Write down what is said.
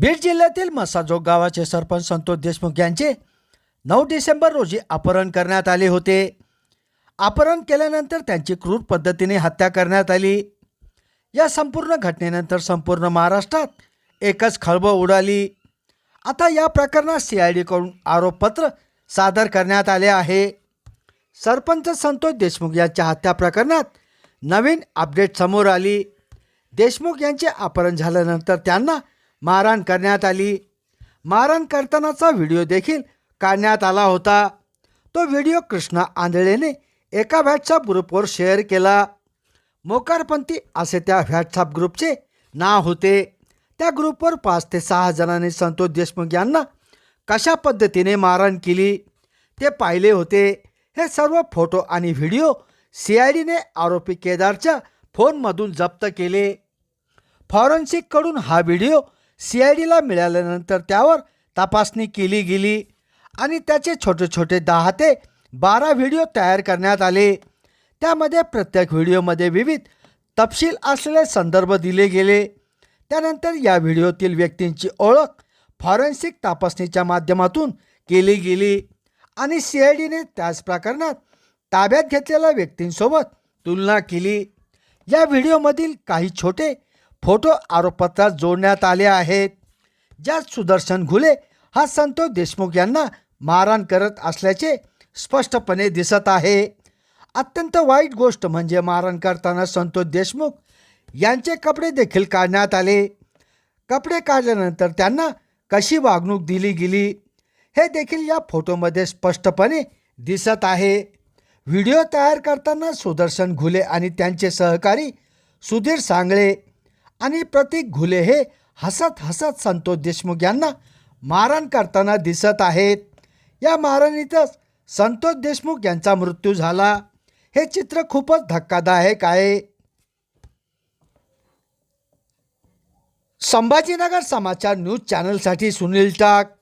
बीड जिल्ह्यातील मसाजोग गावाचे सरपंच संतोष देशमुख यांचे नऊ डिसेंबर रोजी अपहरण करण्यात आले होते. अपहरण केल्यानंतर त्यांची क्रूर पद्धतीने हत्या करण्यात आली. या संपूर्ण घटनेनंतर संपूर्ण महाराष्ट्रात एकच खळबळ उडाली. आता या प्रकरणात सी आय डीकडून आरोपपत्र सादर करण्यात आले आहे. सरपंच संतोष देशमुख यांच्या हत्या प्रकरणात नवीन अपडेट समोर आली. देशमुख यांचे अपहरण झाल्यानंतर त्यांना मारहाण करण्यात आली. मारहाण करतानाचा व्हिडिओ देखील काढण्यात आला होता. तो व्हिडिओ कृष्णा आंधळेने एका व्हॅट्सअप ग्रुपवर शेअर केला. मोकारपंथी असे त्या व्हॅट्सअप ग्रुपचे नाव होते. त्या ग्रुपवर पाच ते सहा जणांनी संतोष देशमुख यांना कशा पद्धतीने मारहाण केली ते पाहिले होते. हे सर्व फोटो आणि व्हिडिओ सी आय डीने आरोपी केदारच्या फोनमधून जप्त केले. फॉरेन्सिककडून हा व्हिडिओ सी आय डीला मिळाल्यानंतर त्यावर तपासणी केली गेली आणि त्याचे छोटे छोटे दहा ते बारा व्हिडिओ तयार करण्यात आले. त्यामध्ये प्रत्येक व्हिडिओमध्ये विविध तपशील असलेले संदर्भ दिले गेले. त्यानंतर या व्हिडिओतील व्यक्तींची ओळख फॉरेन्सिक तपासणीच्या माध्यमातून केली गेली आणि सी आय डीने त्याच प्रकरणात ताब्यात घेतलेल्या व्यक्तींसोबत तुलना केली. या व्हिडिओमधील काही छोटे फोटो आरोपपत्रात जोडण्यात आले आहेत. ज्यात सुदर्शन घुले हा संतोष देशमुख यांना मारहाण करत असल्याचे स्पष्टपणे दिसत आहे. अत्यंत वाईट गोष्ट म्हणजे मारहाण करताना संतोष देशमुख यांचे कपडे देखील काढण्यात आले. कपडे काढल्यानंतर त्यांना कशी वागणूक दिली गेली हे देखील या फोटोमध्ये स्पष्टपणे दिसत आहे. व्हिडिओ तयार करताना सुदर्शन घुले आणि त्यांचे सहकारी सुधीर सांगळे आणि प्रतीक घुले हे हसत हसत संतोष देशमुख यांना मारण करताना दिसत आहेत. या मारणीतच संतोष देशमुख यांचा मृत्यू झाला. हे चित्र खूपच धक्कादायक आहे. संभाजीनगर समाचार न्यूज चॅनलसाठी सुनील टाक.